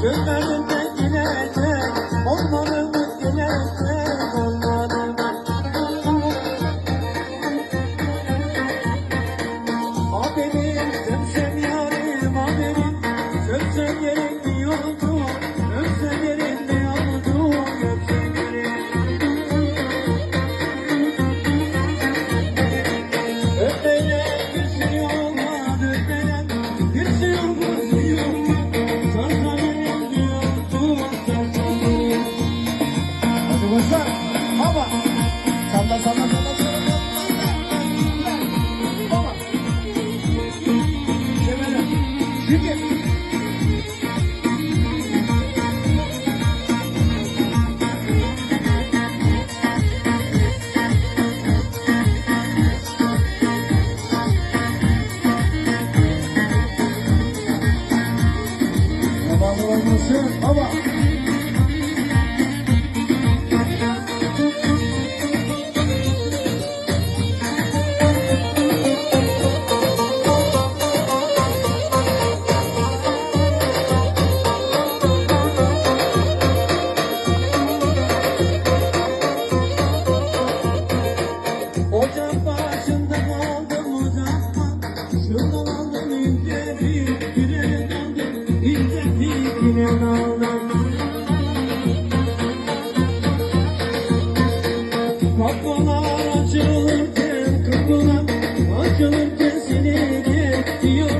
Good. Ama Kapılar açılırken Kapılar açılırken Seni geçiyor